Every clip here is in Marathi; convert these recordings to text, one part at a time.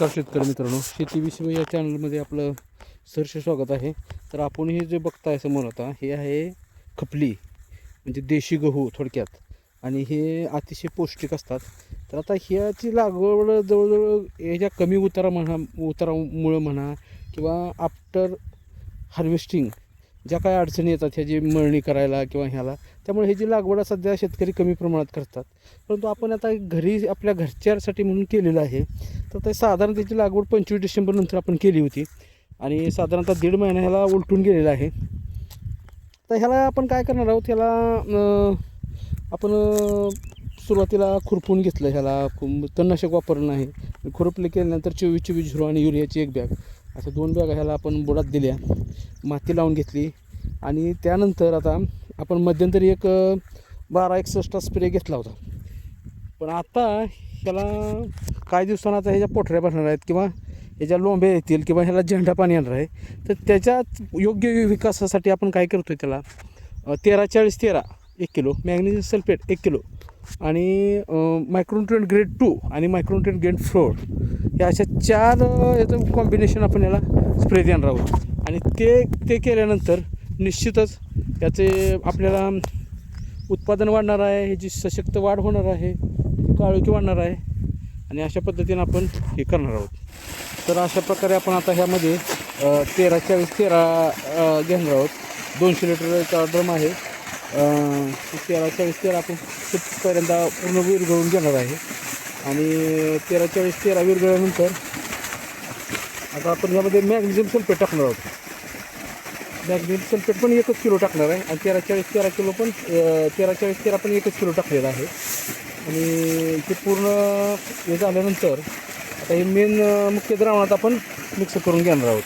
नमस्कार शेतकरी मित्रांनो. शेतीविषयी या चॅनलमध्ये आपलं सहर्ष स्वागत आहे. तर आपण हे जे बघताय समोर आता हे आहे खपली म्हणजे देशी गहू थोडक्यात. आणि हे अतिशय पौष्टिक असतात. तर आता ह्याची लागवड जवळजवळ ह्याच्या कमी उतारा म्हणा उतारामुळं म्हणा किंवा आफ्टर हार्वेस्टिंग ज्या काही अडचणी येतात ह्याची मळणी करायला किंवा ह्याला त्यामुळे ह्याची लागवड सध्या शेतकरी कमी प्रमाणात करतात. परंतु आपण आता घरी आपल्या घरच्यासाठी म्हणून केलेलं आहे तर ते साधारण त्याची लागवड पंचवीस डिसेंबरनंतर आपण केली होती. आणि साधारणतः दीड महिना ह्याला उलटून गेलेला आहे. तर ह्याला आपण काय करणार आहोत? ह्याला आपण सुरुवातीला खुरपून घेतलं ह्याला. तणनाशक वापरलं नाही. खुरपले केल्यानंतर चोवीस चोवीस झुरो आणि युरियाची एक बॅग. अशा दोन बॅगा ह्याला आपण बुडात दिल्या. माती लावून घेतली. आणि त्यानंतर आता आपण मध्यंतरी एक बारा एकसष्ट स्प्रे घेतला होता. पण आता ह्याला काही दिवसांना आता ह्याच्या पोठऱ्या भरणार आहेत किंवा ह्याच्या लोंब्या येतील किंवा ह्याला झेंडा पाणी येणार आहे. तर त्याच्या योग्य विकासासाठी आपण काय करतो आहे त्याला तेरा चाळीस तेरा एक किलो मॅग्नेशियम सल्फेट एक किलो आणि मायक्रोन्ट्रेंट ग्रेड टू आणि मायक्रोन्ट्रेंट ग्रेड फोर या अशा चार याचं कॉम्बिनेशन आपण याला स्प्रे देणार आहोत. आणि ते ते केल्यानंतर निश्चितच याचे आपल्याला उत्पादन वाढणार आहे ह्याची सशक्त वाढ होणार आहे काळोखी वाढणार आहे आणि अशा पद्धतीनं आपण हे करणार आहोत. तर अशा प्रकारे आपण आता ह्यामध्ये तेरा चाळीस तेरा घेणार आहोत. दोनशे लिटरचा ड्रम आहे. तेरा चाळीस तेरा आपण पहिल्यांदा पूर्ण विरघळून घेणार आहे. आणि तेरा चाळीस तेरा विरघळल्यानंतर आता आपण यामध्ये मॅग्नेशियम सल्फेट टाकणार आहोत. मॅग्नेशियम सल्फेट पण एकच किलो टाकणार आहे. आणि तेरा चाळीस तेरा किलो पण तेरा चाळीस तेरा पण एकच किलो टाकलेला आहे. आणि ते पूर्ण हे झाल्यानंतर आता हे मेन मुख्य द्रावणात आपण मिक्स करून घेणार आहोत.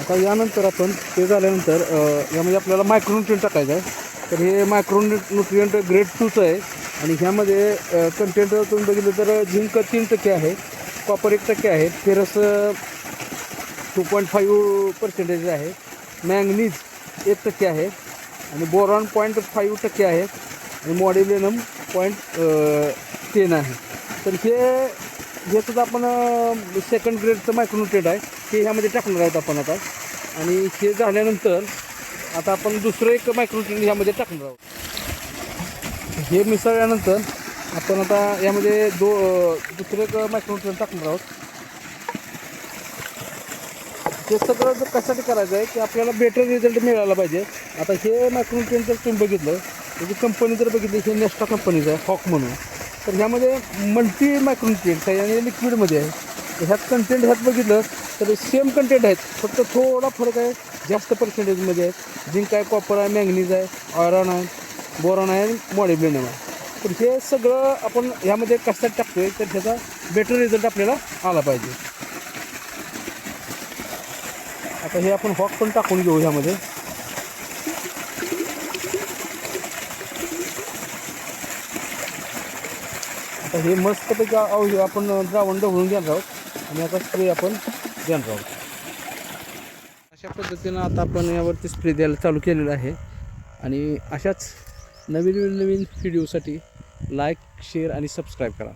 आता यानंतर आपण ते झाल्यानंतर यामध्ये आपल्याला मायक्रोन्युट्रियंट टाकायचं आहे. तर हे मायक्रोन्युट्रियंट ग्रेड टूचं आहे. आणि ह्यामध्ये कंटेंट तुम्ही बघितलं तर झिंक तीन टक्के आहे कॉपर एक टक्के आहे ferrous two point five percentage आहे. मॅंगनीज एक टक्के आहे आणि बोरॉन पॉईंट फाईव्ह टक्के आहे आणि मॉडेलिनम पॉईंट टेन आहे. तर हे जे सुद्धा आपण सेकंड ग्रेडचं मायक्रोन्युट्रेट आहे. ते ह्यामध्ये टाकणार आहोत आपण आता. आणि हे झाल्यानंतर आता आपण दुसरं एक मायक्रोन्युट्रेट ह्यामध्ये टाकणार आहोत. हे मिसळल्यानंतर आपण आता यामध्ये दो दुसरं एक मायक्रोन्युट्रेट टाकणार आहोत. हे सगळं जर कशासाठी करायचं आहे की आपल्याला बेटर रिझल्ट मिळाला पाहिजे. आता हे मायक्रोन जर तुम्ही बघितलं म्हणजे त्याची कंपनी जर बघितली हे नेस्टा कंपनीचं आहे हॉक म्हणून. तर ह्यामध्ये मल्टी मायक्रोन्युट्रियंट्स आहे आणि लिक्विडमध्ये आहे. तर ह्यात कंटेंट ह्यात बघितलं तर सेम कंटेंट आहेत. फक्त थोडा फरक आहे जास्त पर्सेंटेजमध्ये आहे. जिंक आहे कॉपर आहे मॅंगनीज आहे आयरॉन आहे बोरॉन आहे आणि मॉडिब्लेनम आहे. तर हे सगळं आपण ह्यामध्ये कशासाठी आहे तर ह्याचा बेटर रिझल्ट आपल्याला आला पाहिजे. आता हे आपण हॉक पण टाकून घेऊ ह्यामध्ये. आता हे मस्तपैकी औषध आपण द्रावण ढवळून घेणार आहोत. आणि आता स्प्रे आपण देणार आहोत. अशा पद्धतीनं आता आपण यावरती स्प्रे द्यायला चालू केलेलं आहे. आणि अशाच नवीन नवीन व्हिडिओसाठी लाईक शेअर आणि सबस्क्राईब करा.